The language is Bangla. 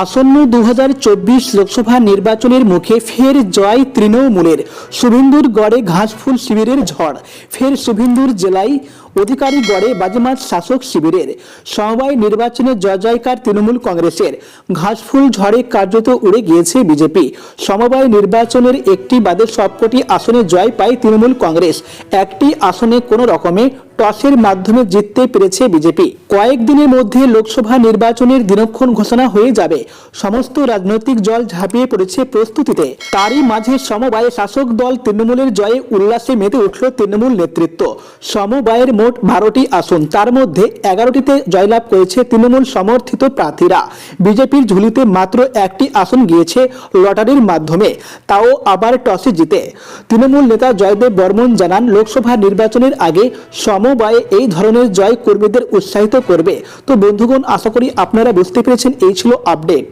আসন্ন দু হাজার চব্বিশ লোকসভা নির্বাচনের মুখে ফের জয় তৃণমূলের। শুভেন্দুর গড়ে ঘাসফুল শিবিরের ঝড়। ফের শুভেন্দুর জেলায় অধিকারী গড়ে বাজেমাত শাসক শিবিরের। সমবায় নির্বাচনে জয় জয়কার তৃণমূল কংগ্রেসের। ঘাসফুল ঝড়ে কার্যত উড়ে গিয়েছে বিজেপি। সমবায় নির্বাচনের একটি বাদে সবকটি আসনে জয় পায় তৃণমূল কংগ্রেস। একটি আসনে কোনো রকমে টসের মাধ্যমে জিততে পেরেছে বিজেপি। কয়েকদিনের মধ্যে লোকসভা নির্বাচনের দিনক্ষণ ঘোষণা হয়ে যাবে। সমস্ত রাজনৈতিক দল ঝাঁপিয়ে পড়েছে প্রস্তুতিতে। তারই মাঝে সমবায়ে শাসক দল তৃণমূলের জয়ে উল্লাসে মেতে উঠল তৃণমূল নেতৃত্ব। সমবায়ের মোট বারোটি আসন। তার মধ্যে এগারোটিতে জয়লাভ করেছে তৃণমূল সমর্থিত প্রার্থীরা। বিজেপির ঝুলিতে মাত্র একটি আসন গিয়েছে লটারির মাধ্যমে। তাও আবার টসে জিতে। তৃণমূল নেতা জয়দেব বর্মন জানান, লোকসভা নির্বাচনের আগে সমবায়ে এই ধরনের জয় কর্মীদের উৎসাহিত করবে। তো বন্ধুগণ, আশা করি আপনারা বুঝতে পেরেছেন, এই ছিল আপডেট।